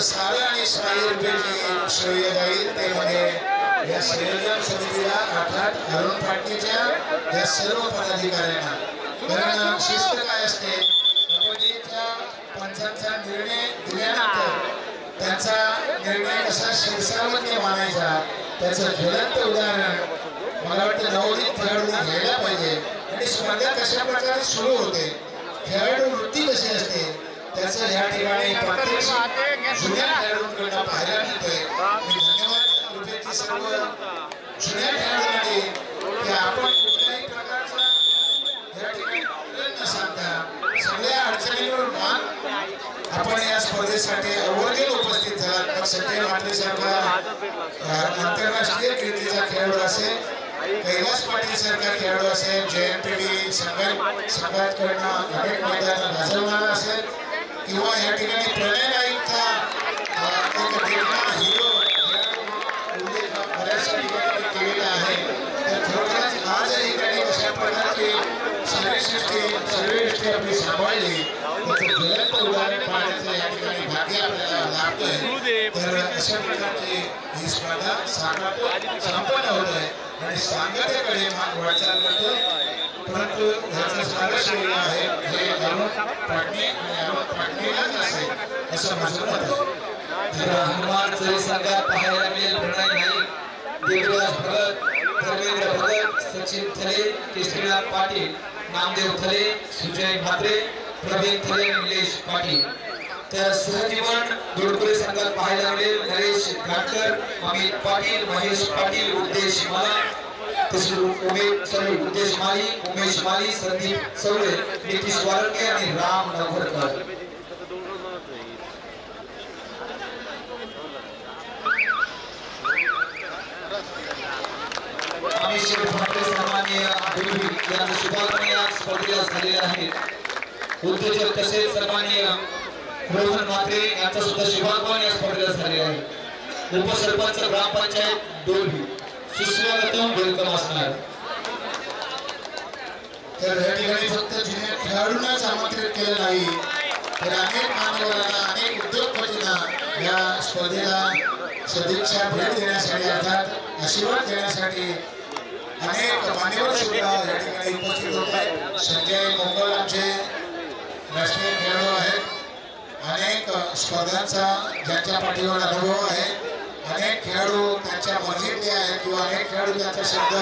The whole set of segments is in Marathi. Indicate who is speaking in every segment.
Speaker 1: त्याचं सारं आणि सहाय्य श्रेय जाईल या संयोजन समितीला अर्थात अरुण या सर्व पदाधिकाऱ्यांना. कारण शिस्त काय असते? कबड्डीच्या पंचांचा निर्णय दिल्यानंतर त्यांचा निर्णय कसा शिरसावरती मानायचा त्याचं ज्वलंत उदाहरण मला वाटतं नवोदित खेळाडूंनी घ्यायला पाहिजे. आणि स्पर्धा कशा प्रकारे सुरू होते? खेळाडू वृत्ती कशी असते? त्याचं या ठिकाणी प्रत्यक्ष जुन्या खेळाडूंकडनं पाहायला मिळतंय. मी धन्यवाद रुपयाची सर्व जुन्या खेळाडूंनी की आपण कुठल्याही प्रकारचा या ठिकाणी न सांगता सगळ्या अडचणींवर मान आपण या स्पर्धेसाठी आवर्जून उपस्थित झाला मग सध्या मात्रे आंतरराष्ट्रीय कीर्तीचा खेळाडू असेल कैलास पाटील सारखा खेळाडू असेल जयंती संघात संघातकडनं अनेक मैदान गाजवणारा असेल किंवा या ठिकाणी प्रणय नाईक आपली सांभाळली त्याचं ज्वलंत उदाहरण पाहण्याचं या ठिकाणी भाग्य आपल्याला लाभतंय तर अशा प्रकारची ही स्पर्धा साकारतो संपन्न होत आहे आणि सांगतेकडे वाटचाल करतो परंतु ह्याचं सारं श्रेय आहे हे अरुण आणि अरुण असेल असं माझं मत आहे
Speaker 2: तर हनुमान चरी संघात पाहायला मिळेल प्रणय नाईक देवराज भगत धर्मेंद्र भगत सचिन थले केशरीनाथ पाटील नामदेव थले सुजय म्हात्रे प्रवीण थले निलेश पाटील. तर सहजीवन दोडकुले संघात पाहायला मिळेल नरेश घाटकर अमित पाटील महेश पाटील उद्देश माला तसेच उमेश सॉरी उद्देश माली उमेश माली संदीप चौरे नितीश वारंगे आणि राम नवरकर. आम्ही शिवभक्त सन्माननीय या स्पर्धेला उद्योजक तसेच सन्माननीय रोहन म्हात्रे सुद्धा शुभागमन या स्पर्धेला आहे. उपसरपंच ग्रामपंचायत डोलवी सुस्वागतम वेलकम असणार.
Speaker 1: तर या ठिकाणी फक्त जिने खेळाडूंनाच आमंत्रित केलं नाही तर अनेक मान्यवरांना अनेक उद्योगपतींना या स्पर्धेला सदिच्छा भेट देण्यासाठी अर्थात आशीर्वाद देण्यासाठी अनेक मान्यवर सुद्धा या ठिकाणी उपस्थित होत आहेत. संजय मोंगल आमचे राष्ट्रीय खेळाडू आहेत. अनेक स्पर्धांचा ज्यांच्या पाठीवर अनुभव आहे. अनेक खेळाडू त्यांच्या मर्जीतले आहेत किंवा अनेक खेळाडू त्यांचा शब्द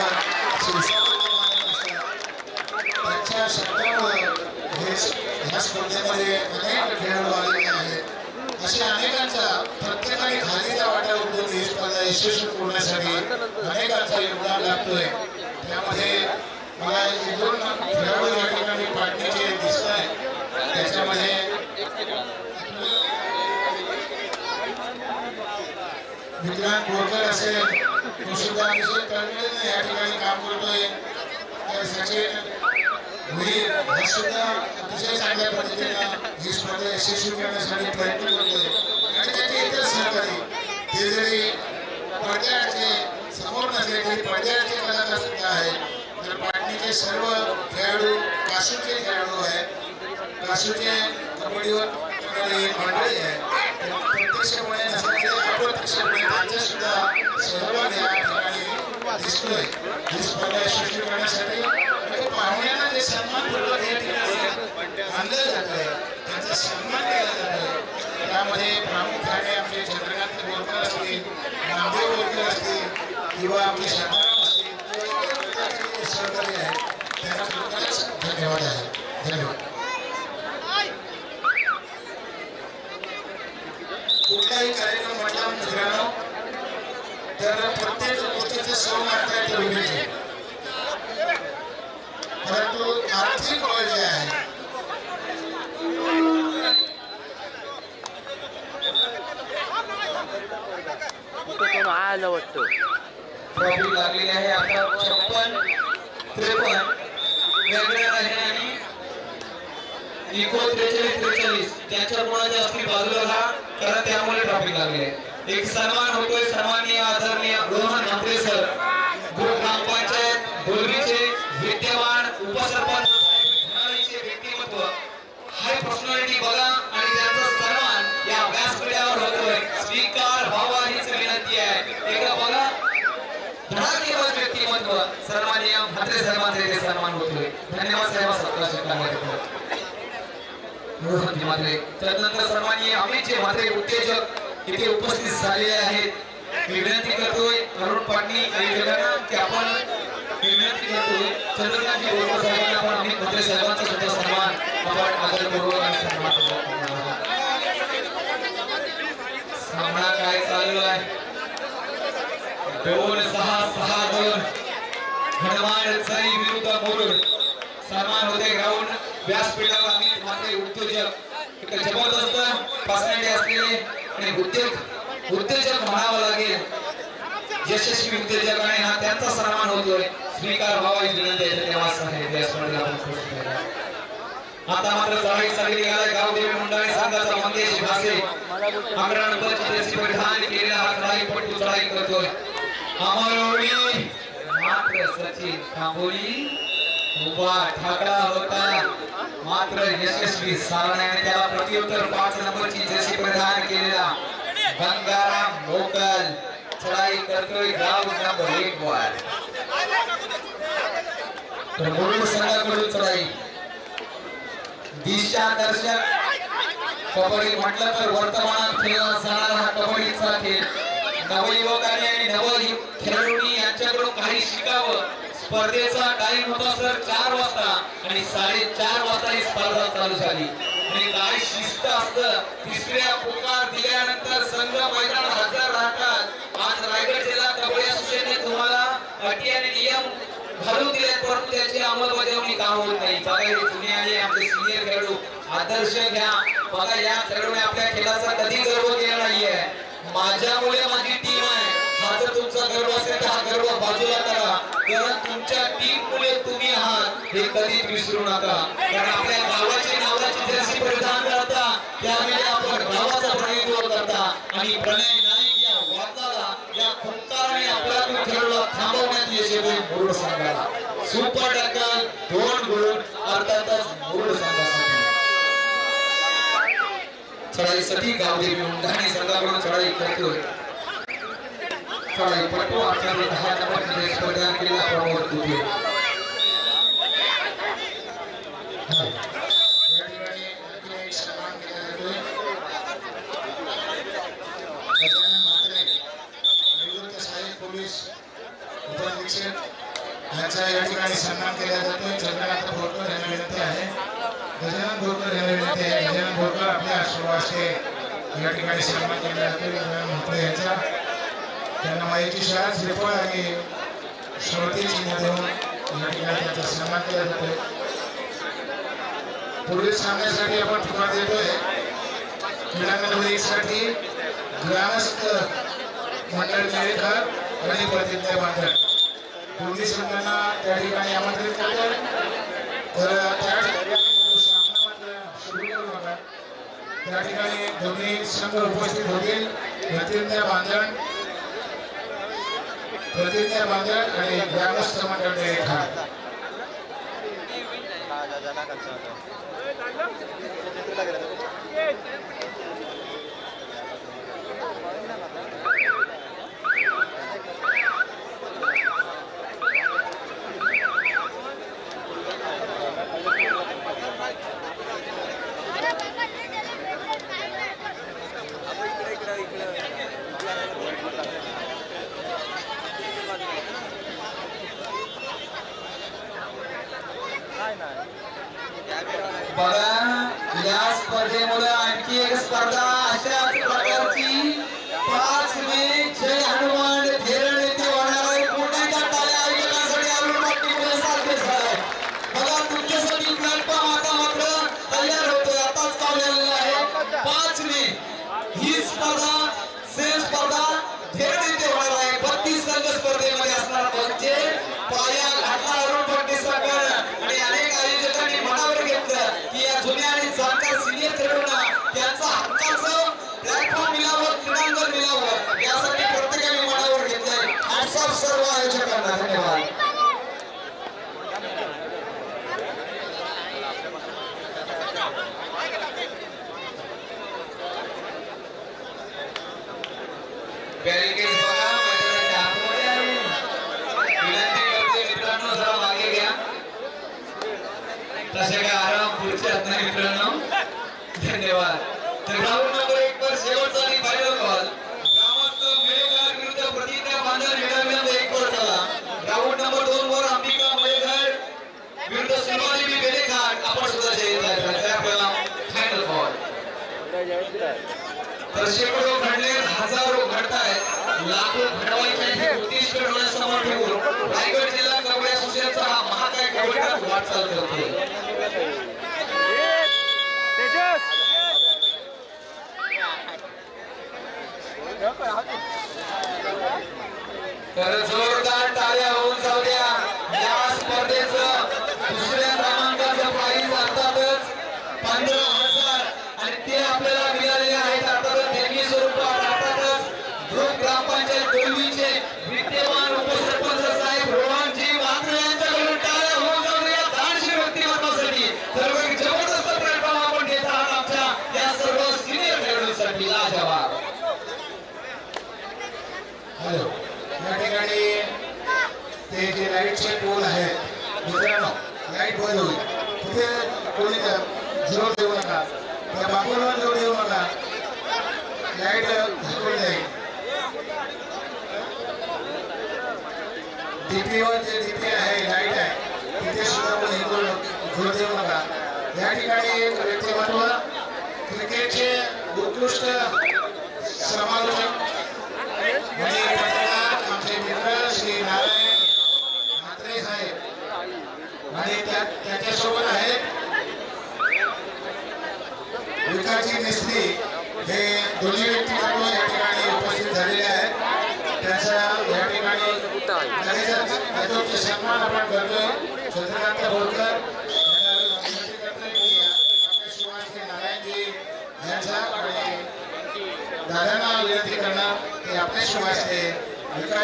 Speaker 1: त्यांच्या शब्दामुळे हे ह्या स्पर्धेमध्ये अनेक खेळाडू आलेले आहेत. असे अनेकांचा यशस्वी होण्यासाठी अनेकांचा योगदान लागतोय त्यामध्ये मला एक दोन खेळाडू या ठिकाणी पाठण्याचे दिसत आहे त्याच्यामध्ये विक्रांत बोरकर असेल तो सुद्धा अतिशय तळमळीने या ठिकाणी काम करतोय तर सचिन भुईर हा सुद्धा अतिशय चांगल्या पद्धतीनं ही स्पर्धा यशस्वी करण्यासाठी प्रयत्न करतोय आणि त्याचे इतर सहकारी ते जरी पडद्याचे समोर नसले तरी पडद्याचे कलाकार सुद्धा आहेत तर पाटणीचे सर्व खेळाडू काशीचे खेळाडू आहेत. काशीचे कबड्डीवर मंडळी आहे प्रत्यक्षपणे नसले अप्रत्यक्षपणे त्यांचा सुद्धा सहभाग या ठिकाणी दिसतोय. ही स्पर्धा यशस्वी करण्यासाठी पाहुण्यांना जे सन्मानपूर्वक या ठिकाणी आणलं जात आहे त्यांचा सन्मान केला जात आहे त्यामध्ये प्रामुख्याने आमचे चंद्रकांत बोरकर असतील नामदेव बोरकर असतील किंवा आमचे शांताराम असतील सहकारी आहेत. त्यांना खरोखरच धन्यवाद आहे. धन्यवाद. कुठलाही कार्यक्रम म्हटला मित्रांनो तर प्रत्येक गोष्टीचं सौ मागता येते परंतु आर्थिक बळ जे आहे
Speaker 3: वाटतो तो आलं वाटतं?
Speaker 2: ट्रॉफी लागलेली आहे आता छप्पन त्रेपन्न वेगळ्या आहे आणि एकोणत्रेचाळीस त्रेचाळीस. त्याच्या कोणाच्या असतील बाजूला राहा कारण त्यामुळे ट्रॉफी लागली आहे. एक सन्मान होतोय सन्माननीय आदरणीय रोहन म्हात्रे सर. ग्रामपंचायत बोलवीचे विद्यमान उपसरपंच व्यक्तिमत्व. हाय पर्सनॅलिटी बघा. धडाकेबाज व्यक्तिमत्व सन्माननीय म्हात्रे साहेबांचा सन्मान होतोय धन्यवाद साहेब सत्ता स्वीकारण्यासाठी रोहन त्यानंतर सन्माननीय अमितचे म्हात्रे उत्तेजक इथे उपस्थित झालेले आहेत. मी विनंती करतोय अरुण पाटणी आयोजकांना की आपण विनंती करतोय चंद्रकांतजी बोरकर साहेबांना आपण अमित म्हात्रे साहेबांचा सुद्धा सन्मान आपण आदरपूर्वक आणि सन्मान सामना काय चालू आहे? दोन हनुमान चरी विरुद्ध मुरुड सन्मान होते ग्राउंड व्यासपीठावर आम्ही मात्र उद्योजक एक जबरदस्त पर्सनॅलिटी असलेले आणि उद्योग उद्योजक म्हणावं लागेल. यशस्वी उद्योजक आणि हा त्यांचा सन्मान होतोय. स्वीकार व्हावा ही विनंती आहे धन्यवाद साहेब व्यासपीठाला आपण खुश आता मात्र चढाई चालली आहे गावदेवी मंडळी संघाचा मंगेश भासे अकरा अग्रण बचतीचे परिधान केलेला हा चढाईपटू चढाई करतोय अमरोळी मात्र सचिन थांबोळी उभा ठाकरा होता. मात्र यशस्वी सारण्याने त्याला प्रत्युत्तर पाच नंबरची जशी प्रदान केलेला गंगाराम मोकल. चढाई करतोय गाव नंबर एक वर. तर मुरुड संघाकडून चढाई. दिशा दर्शक. कबड्डी म्हटलं तर वर्तमानात खेळला जाणारा हा कबड्डीचा खेळ. नवयुवकांनी आणि नव खेळाडूंनी काही शिकावं. स्पर्धेचा टाइम होता सर चार वाजता. आणि साडेचार वाजता ही स्पर्धा चालू झाली. आणि काय शिस्त असत तिसऱ्या पुकार दिल्यानंतर संघ मैदान हजर राहतात. आज रायगड जिल्हा कबड्डी असोसिएशनने तुम्हाला अटी आणि नियम घालून दिले परंतु त्याची अंमलबजावणी का होत नाही? बघा हे जुने आले आमचे सिनियर खेळाडू. आदर्श घ्या. बघा या खेळाडूने आपल्या खेळाचा कधी गर्व केला नाहीये. माझ्यामुळे माझी टीम तुमचा गर्व असेल तर हा गर्व बाजूला करा. कारण तुमच्या टीम मुले तुम्ही आहात हे कधीच विसरू नका. कारण आपल्या गावाची नावाची जर्सी परिधान करता त्यावेळी आपण गावाचा प्रतिनिधित्व करता. आणि प्रणय नाईक या वादाला या खुंकाराने आपल्यातून खेळाला थांबवण्यात यश येते मुरुड संघाला. सुपर टक्कल दोन गुण अर्थातच मुरुड संघासाठी. चढाईसाठी गावदेवी मुंढाणे संघाकडून चढाई करतोय. चढाई पटो आचार्य दहा नंबर स्पर्धा केला प्रमोद तुझे
Speaker 1: या ठिकाणी सन्मान केला जातोय यांचा या ठिकाणी सन्मान केला जातोय. चंद्रकांत भोरकर यांना विनंती आहे गजानन भोरकर यांना विनंती आहे गजानन भोरकर आपल्या आश्रमाचे या ठिकाणी सन्मान केला जातोय. गजानन भोरकर यांचा त्यांना माहिती शाळा श्रीफळ आणि स्मृती चिन्ह देऊन या ठिकाणी त्यांचा सन्मान केला जातोय. पुढील सामन्यासाठी आपण फुकाट देतोय क्रीडा ग्रामस्थ मंडळ मेळेकर आणि प्रतिज्ञा बांधर दोन्ही संघांना त्या ठिकाणी आमंत्रित करतोय. तर त्या ठिकाणी त्या ठिकाणी दोन्ही संघ उपस्थित होतील. प्रतिज्ञा बांधण प्रतिज्ञा बांधण आणि ग्रामस्थ मंडळ मेळेकर
Speaker 2: बघा या स्पर्धेमुळे आणखी एक स्पर्धा सर्व सर्व आयोजकांना धन्यवाद Very. तर शेकडो घडले हजारो घडत आहेत लाखो घडवायचे रायगड जिल्हा हा महाकाय कवड्यात वाटचाल करतो खरं जोरदार
Speaker 1: साहित्याचे उत्कृष्ट समालोचक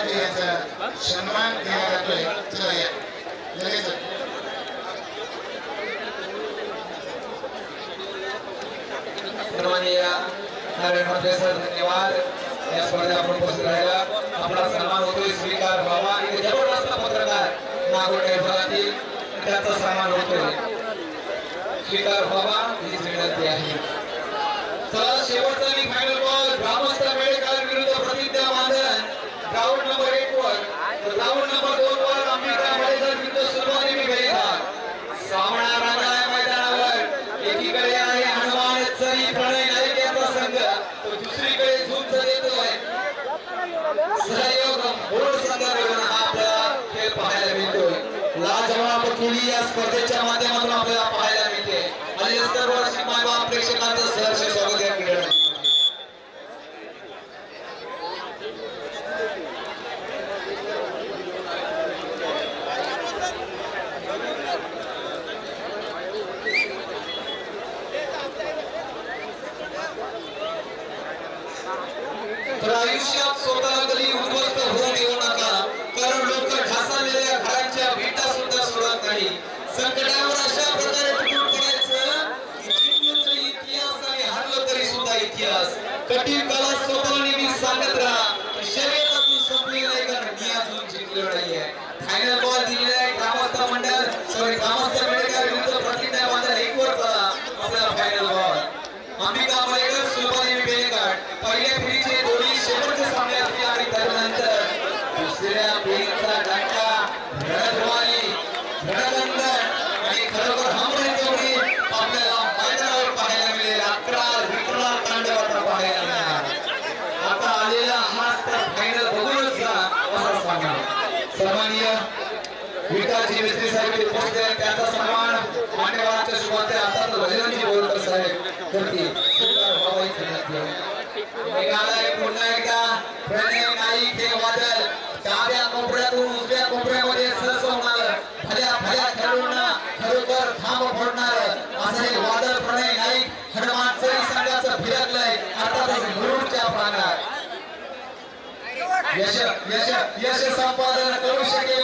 Speaker 1: साठी याचा सन्मान केला जातोय चला या लगेच
Speaker 2: सर्वांनी धन्यवाद या स्पर्धेत आपण उपस्थित राहिला आपला सन्मान होतोय स्वीकार व्हावा आणि जबरदस्त पत्रकार नागोडे विभागातील त्याचा सन्मान होतोय स्वीकार व्हावा ही विनंती आहे चला शेवटचा स्पर्धेच्या माध्यमातून आपल्याला पाहायला मिळते. आणि सर्व मायबाप प्रेक्षकांचं सहर्ष स्वागत या क्रीडा आयुष्यात स्वतःला कधी विकासजी मिस्त्री साहेब उपस्थित आहेत. त्यांचा सन्मान मान्यवरांच्या शुभार्थे अर्थात भजनजी बोलकर साहेब पुन्हा एकदा प्रणय नाईक हे वादळ. डाव्या कोपऱ्यातून उजव्या कोपऱ्यामध्ये सरसवणार फल्या फल्या खेळूंना खरोखर थांब फोडणार. असं हे वादळ प्रणय नाईक हनुमान सेन संघाचं फिरकलंय. अर्थातच मुरुडच्या प्रांगणात. यश यश यश संपादन करू शकेल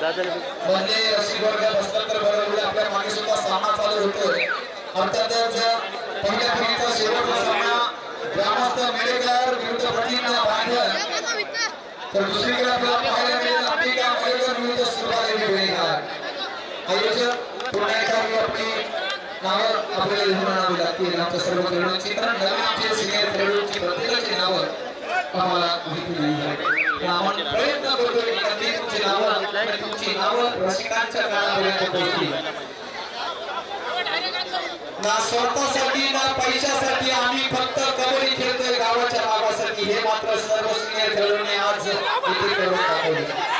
Speaker 2: म्हणजे रसिक वर्ग बसला तर बरोबर आपल्या मागे सुद्धा सामना चालू होतोय. अर्थातच पहिल्या फेरीचा शेवटचा सामना ग्रामस्थ मेळेकर विरुद्ध प्रदीप बांधर तर दुसरीकडे आपल्याला पाहायला मिळेल अंबिका मेळेकर विरुद्ध सुरुवात मेळेकर आयोजक पुन्हा एका वेळी आपली नावं आपल्याला लिहून आणावी लागतील. आमच्या सर्व खेळाडूंची कारण नवीन आमचे सिनियर खेळाडूंची प्रत्येकाची नावं आम्हाला माहिती दिली जाते आपण प्रयत्न ना स्वतःसाठी ना पैशासाठी आम्ही फक्त कबड्डी खेळतोय गावाच्या भागासाठी हे मात्र सर्वस्वीय खेळूने आज इथे करून दाखवले.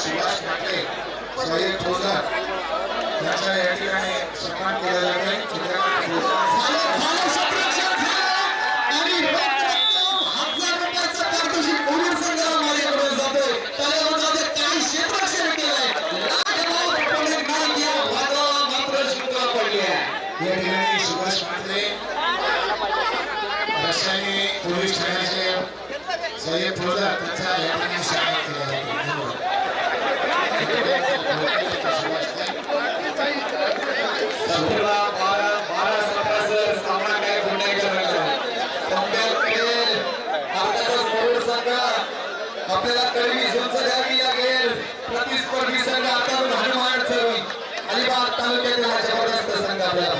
Speaker 1: सुभाष पाटे सोहेब ठोलर यांचा या ठिकाणी सन्मान केला जातो
Speaker 2: आपल्याला कडवी झुंज द्यावी लागेल. प्रतिस्पर्धी संघ आता हनुमान चवी अलिबाग तालुक्यातील हा जबरदस्त संघ आपल्याला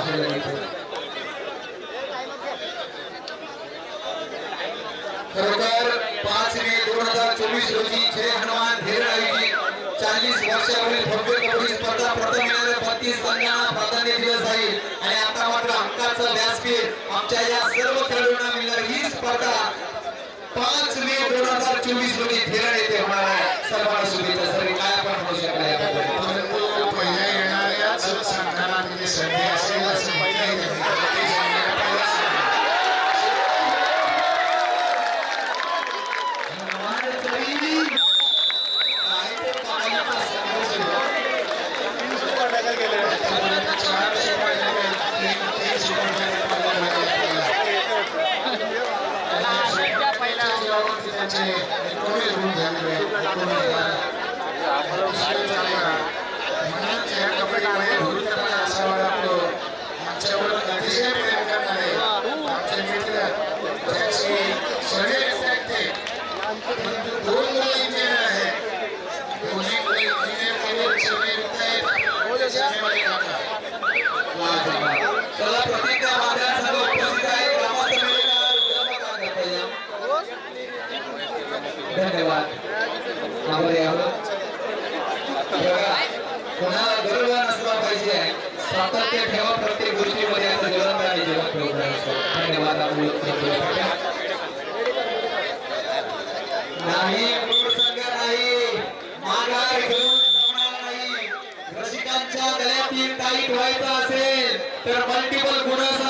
Speaker 2: खरोखर पाच मे दोन हजार चोवीस रोजी जय हनुमान धीर आयोजित चाळीस वर्षावरील भव्य कबड्डी स्पर्धा प्रथम येणाऱ्या संघांना प्राधान्य दिलं जाईल. आणि आता मात्र अंकाचा व्यासपीठ आमच्या या सर्व खेळाडूंना मिळणार. ही स्पर्धा दोन हजार चोवीसमध्ये धीरण येते होणार आहे सर्वांना शुभेच्छा सर्व काय पण म्हणू शकला
Speaker 1: परंतु पहिल्या येणाऱ्या सर्व संघाला
Speaker 2: যে धन्यवाद आभारी आहोत बघा, कोणाला गर्व नसला पाहिजे. सातत्य ठेवा प्रत्येक गोष्टीमध्ये. आता जलंत आणि जीवन ठेवत धन्यवाद अमोल नाही नाही. माघार घेऊन नाही. रसिकांच्या गळ्यातील टाईट व्हायचं असेल तर मल्टिपल गुणसंख्या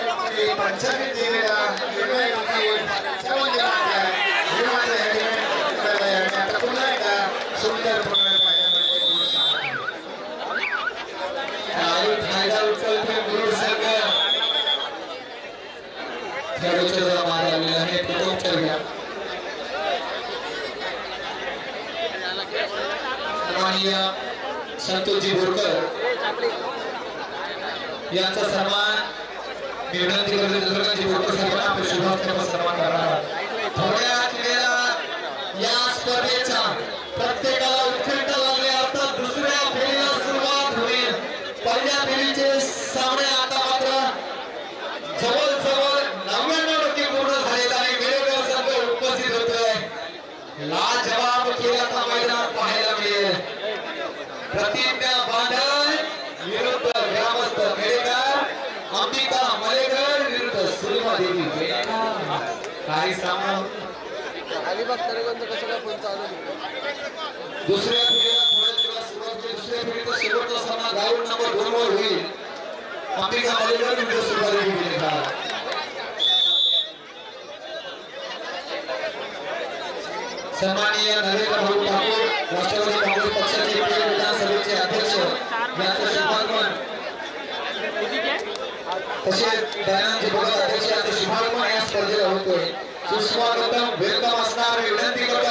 Speaker 1: की पंचायत दिलेला निर्णय पुन्हा एकदा सुंदर
Speaker 2: फायदा उचलते जरा मार आहे घ्या सन्माननीय संतोषजी बोरकर यांचा सन्मान मी विनंती करतो दुर्गाजी बोरकर सन्मान करणार थोड्याच वेळात या स्पर्धेचा प्रत्येकाला उत्कंठ लागले अर्थात दुसऱ्या फेरीला सुरुवात होईल पहिल्या फेरीचे सामने आता मात्र जवळजवळ नव्याण्णव टक्के पूर्ण झालेत आणि वेळेवर संघ उपस्थित होतोय लाजवाब खेळ आता मैदानात पाहायला मिळेल प्रतिज्ञा बांधल विरुद्ध ग्रामस्थ खेडेकर अंबिका मलेकर विरुद्ध सुरमा देवी बेळगाव. काही सामना
Speaker 3: अलिबाग तरेगंज कसं काय पण चालू आहे?
Speaker 2: दुसऱ्या फेरीला थोड्याच वेळात सुरुवात होईल दुसऱ्या फेरीचा शेवटचा सामना ग्राउंड नंबर दोन वर होईल अंबिका मलेकर विरुद्ध सुरमा देवी बेळगाव. सन्माननीय नरेंद्र भाऊ ठाकूर राष्ट्रवादी काँग्रेस पक्षाचे पेड विधानसभेचे अध्यक्ष यांचं शुभागमन तसेच दयानंद भगत अध्यक्ष यांचं शुभागमन या स्पर्धेला होतोय सुस्वागतम वेलकम असणार विनंती करतो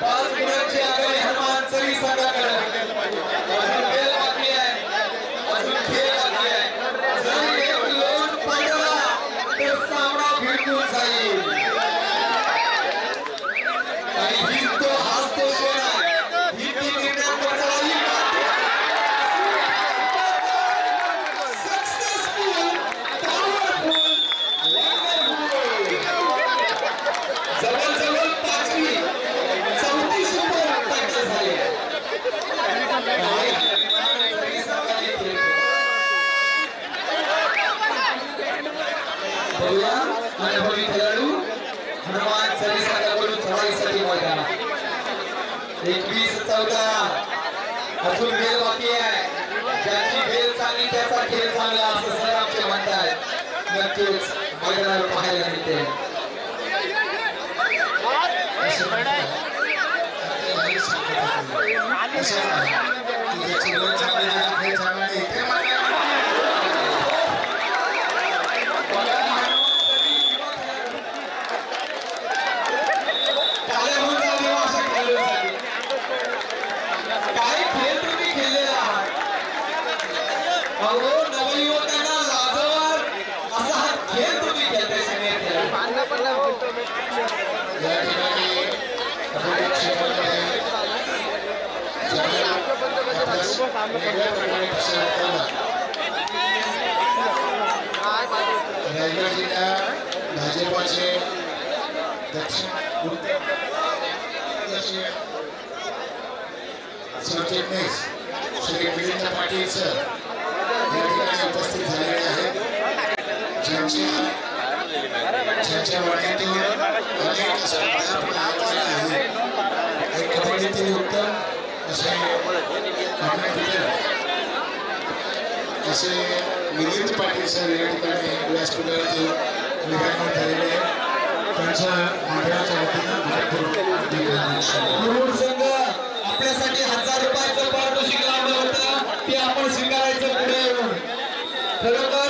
Speaker 2: पाच गुणांची आघाडी हनुमान तरी संघाकडे अजून खेळ बाकी आहे अजून खेळ बाकी आहे जर एक लोन पडला तर सामना भिडून जाईल आणि ही तो हाच तो क्षण आहे ही ती निर्णय लढाई सक्सेसफुल पॉवरफुल जवळजवळ पाचवी चौथी सुपर टायटल झाली बघूया अनुभवी खेळाडू हनुमान संघाकडून चढाईसाठी मैदानात एकवीस चौदा. अजून खेळ बाकी आहे. ज्याची खेळ चांगली त्याचा खेळ चांगला असं सर आमचे म्हणतात. नक्कीच मैदानावर पाहायला मिळते.
Speaker 1: असं म्हणतात. आता याही सांगत होते. असं आहे की ज्याची वेळ चांगली त्याची खेळ चांगला नाही. ते मात्र
Speaker 2: टाळ्या होऊन जाऊ देवा अशा खेळाडूंसाठी. काय खेळ तुम्ही खेळलेला आहात अहो नवयुवकांना लाजवाल असा हा खेळ तुम्ही खेळताय सगळे खेळाडू
Speaker 1: या ठिकाणी आपण क्षेत्रामध्ये जगात अभ्यास वेगळ्या प्रकारे कसा होताना रायगड जिल्हा भाजपाचे दक्षिण सरचिटणीस श्री मिलिंद पाटील सर या ठिकाणी उपस्थित झालेले आहेत. ज्यांच्या ज्यांच्या वाड्यातून अनेक स्पर्धा आपण आयोजल्या आहेत. एक कबड्डीतील उत्तम असे असे मिलिंद पाटील सर या ठिकाणी व्यासपीठावरती विराजमान झालेले आहेत. त्यांच्या मंडळाच्या वतीनं मनपूर्वक
Speaker 2: संघ आपल्यासाठी हजार रुपयाचं पारितोषिक लावलं होतं. ते आपण स्वीकारायचं पुढे येऊन. खरोखर